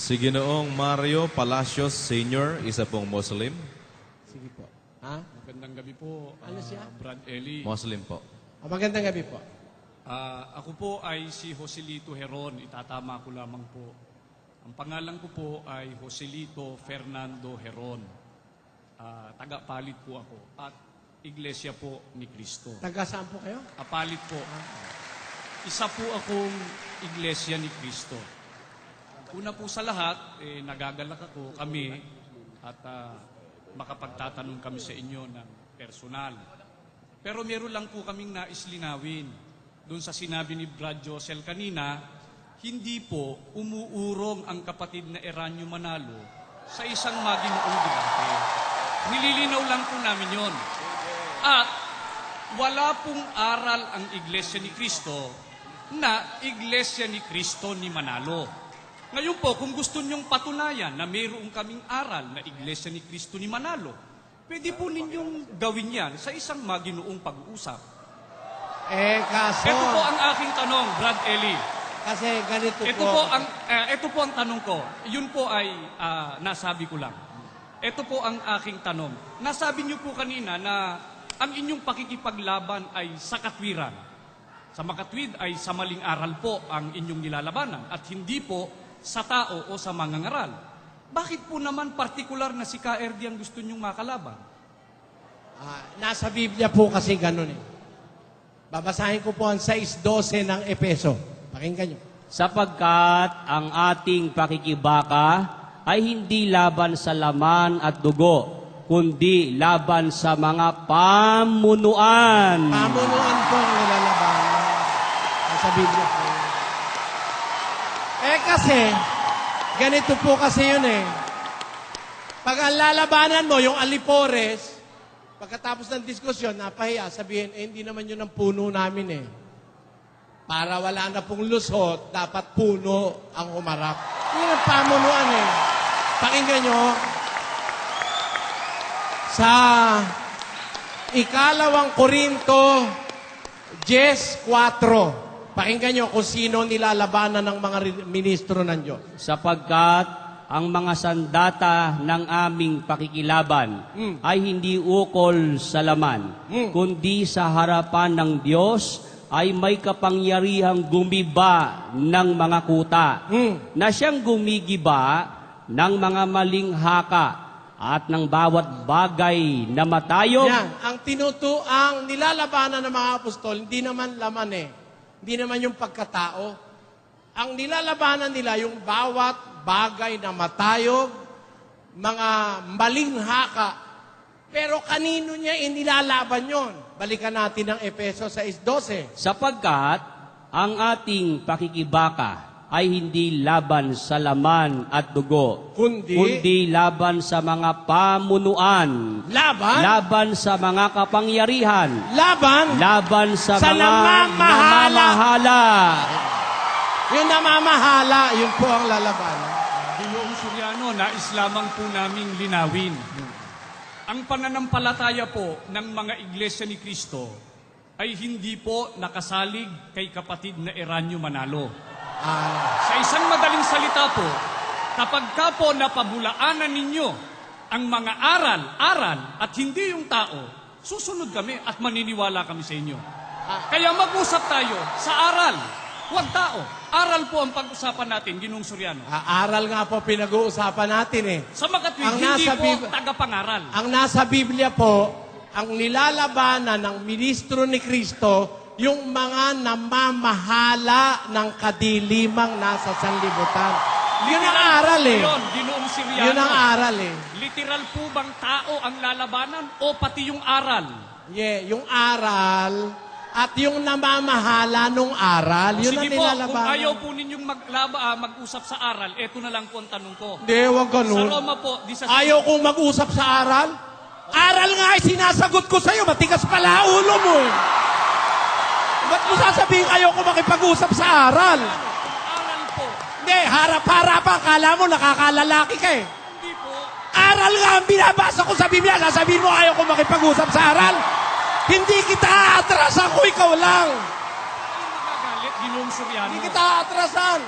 Si Ginoong Mario Palacios Sr., isa pong Muslim. Sige po. Ha? Magandang gabi po, Ano ah, siya? Brad Eli. Muslim po. Ah, magandang gabi po. Ah, ako po ay si Joselito Heron. Itatama ko lamang po. Ang pangalan ko po ay Joselito Fernando Heron. Ah, taga-palit po ako. At Iglesia po ni Cristo. Taga saan po kayo? Apalit po. Isa po akong Iglesia ni Cristo. Una po sa lahat, eh, nagagalak ako kami at ah, makapagtatanong kami sa inyo ng personal. Pero meron lang po kaming nais linawin. Doon sa sinabi ni Brad Josel kanina, hindi po umuurong ang kapatid na Eranyo Manalo sa isang maginoong debate. Nililinaw lang po namin yon. At wala pong aral ang Iglesia ni Cristo na Iglesia ni Cristo ni Manalo. Ngayon po, kung gusto niyong patunayan na mayroong kaming aral na Iglesia ni Cristo ni Manalo, pwede po ninyong gawin yan sa isang maginoong pag-uusap. Eh, kaso... Ito po ang aking tanong, Brad Eli. Kasi ganito Ito po ang eh, ito po ang tanong ko. Yun po ay ah, nasabi ko lang. Ito po ang aking tanong. Nasabi niyo po kanina na ang inyong pakikipaglaban ay sa katwiran. Sa makatwid ay sa maling aral po ang inyong nilalabanan at hindi po sa tao o sa mga ngaral. Bakit po naman partikular na si KRD ang gusto niyong makalaban? Ah, nasa Biblia po kasi ganun eh. Babasahin ko po ang 6.12 ng Epeso. Pakinggan nyo. sapagkat ang ating pakikibaka ay hindi laban sa laman at dugo, kundi laban sa mga pamunuan. Pamunuan po ang nilalabanan. Nasa Biblia po. Eh kasi, ganito po kasi yun eh. Pag ang lalabanan mo, yung alipores, pagkatapos ng diskusyon, napahiya, sabihin, eh, hindi naman yun ang puno namin eh. Para wala na pong lusot, dapat puno ang humarap. Yun ang pamunuan eh. Pakinggan nyo, sa ikalawang Korinto 10.4, pakinggan nyo kung sino nilalabanan ng mga ministro ng Diyos. sapagkat ang mga sandata ng aming pakikilaban Mm. ay hindi ukol sa laman, Mm. kundi sa harapan ng Diyos ay may kapangyarihang gumiba ng mga kuta, Mm. na siyang gumigiba ng mga maling haka at ng bawat bagay na matayog Yan, ang tinuto, ang nilalabanan ng mga apostol, hindi naman laman eh. Hindi naman yung pagkatao. Ang nilalabanan nila yung bawat bagay na matayog, mga maling haka. Pero kanino niya inilalaban yon? Balikan natin ang Efeso 6.12. sapagkat ang ating pakikibaka ay hindi laban sa laman at dugo, Kundi- kundi laban sa mga pamunuan, Laban? laban sa mga kapangyarihan, laban? laban sa, Sa mga namamahala. namamahala. yung namamahala, yun po ang lalabanan. Ginoong Suryano, nais lamang po naming linawin. Ang pananampalataya po ng mga iglesia ni Kristo ay hindi po nakasalig kay kapatid na Eranyo Manalo. Ah, Sa isang madaling salita po, kapag ka po napabulaanan ninyo ang mga aral, aral at hindi yung tao, susunod kami at maniniwala kami sa inyo. Kaya mag-usap tayo sa aral, huwag tao. Aral po ang pag-usapan natin, Ginong Suryano. ah, aral nga po pinag-uusapan natin eh. Sa makatwid, Ang hindi nasa po Bib- tagapangaral. Ang nasa Biblia po, ang nilalabanan ng ministro ni Kristo, yung mga namamahala ng kadilimang nasa sanlibutan. Yun ang aral eh. Yun, Ginoong Siriano. Yun ang aral eh. Literal po bang tao ang lalabanan o pati yung aral? Yeah, yung aral at yung namamahala nung aral, yun ang Sige po, kung nilalabanan. ayaw po ninyong maglaba, ah, mag-usap sa aral, eto na lang po ang tanong ko. Hindi, wag Sa ganun. Roma po, di sa Ayaw kong mag-usap sa aral? Aral nga ay sinasagot ko sa'yo. Matigas pala ulo mo eh. Ba't mo sasabihin ayaw ko makipag-usap sa aral? aral po. Hindi, harap-harapan. Kala mo nakakalalaki ka eh. Hindi po. Aral nga ang binabasa ko sa Biblia. Nasabihin mo ayaw ko makipag-usap sa aral. Hindi kita aatrasan kung ikaw lang. Ay, nakagalit, Ginoong Suryano. Hindi kita aatrasan.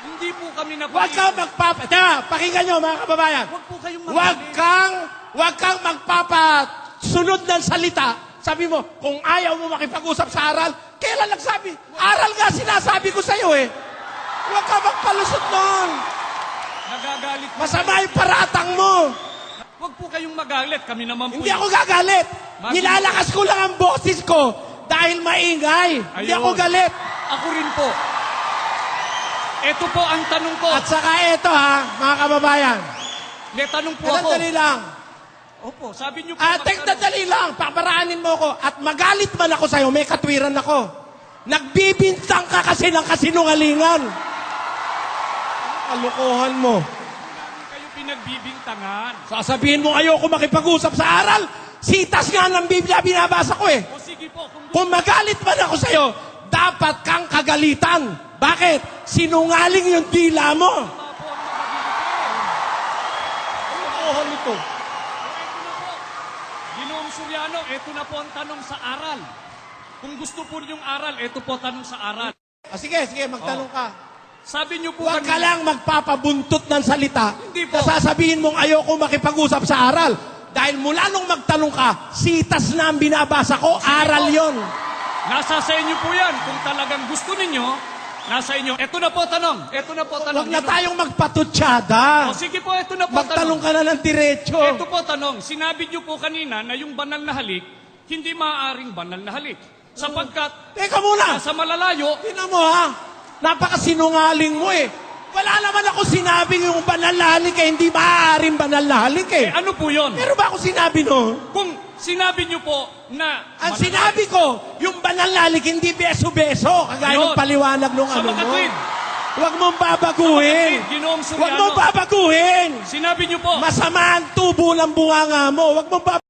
Hindi po kami na Huwag kang magpapa... Tama, pakinggan nyo mga kababayan. Huwag po kayong magalit. Huwag kang, huwag kang magpapasunod ng salita. Sabi mo, kung ayaw mo makipag-usap sa aral, kailan nagsabi? Aral nga sinasabi ko sa'yo eh. Huwag kang magpalusot nun. Nagagalit po. Masama yung paratang mo. Huwag po kayong magalit. Kami naman po. Hindi ako gagalit. Magi- Nilalakas ko lang ang boses ko dahil maingay. Hindi Ayun. ako galit. Ako rin po. Ito po ang tanong ko. At saka ito ha, mga kababayan. May tanong po ako. Sandali lang. Opo, sabi niyo po. Ah, magtanong. tek, dali lang. Paparaanin mo ako. At magalit man ako sa'yo, may katwiran ako. Nagbibintang ka kasi ng kasinungalingan. Kalukuhan mo. Kayo pinagbibintangan. Sasabihin mo ayoko makipag-usap sa aral. Sitas nga ng Biblia binabasa ko eh. O sige po, kung Kung magalit man ako sa'yo, dapat kang kagalitan. Bakit? Sinungaling yung dila mo. tama po ang. Ginoong Suryano, ito na po ang tanong sa aral. Kung gusto po yung aral, ito po tanong sa aral. Ah, sige, sige, magtanong ka. Sabi niyo po Huwag ka kanina- lang magpapabuntot ng salita Hindi po. na sasabihin mong ayoko makipag-usap sa aral. Dahil mula nung magtanong ka, sitas na ang binabasa ko, aral yon. Nasa sa inyo po yan. Kung talagang gusto ninyo, nasa inyo. Ito na po tanong. Ito na po tanong. Huwag na tayong magpatutsada. O sige po, ito na po Magtanong tanong. ka na ng diretso. Ito po tanong. Sinabi niyo po kanina na yung banal na halik, hindi maaaring banal na halik. Sapagkat Teka muna. nasa malalayo, Tingnan mo ha. Napakasinungaling mo eh. Wala naman ako sinabing yung banal na halik eh. Hindi maaaring banal na halik eh eh. ano po yon? Meron ba ako sinabi no? Kung sinabi niyo po na... Ang sinabi ko, yung banal na hindi beso-beso. Kagaya ng paliwanag nung ano mo. Huwag mong babaguhin. Huwag mong babaguhin. Sinabi niyo po, Masama ang tubo ng bunganga mo. Huwag mong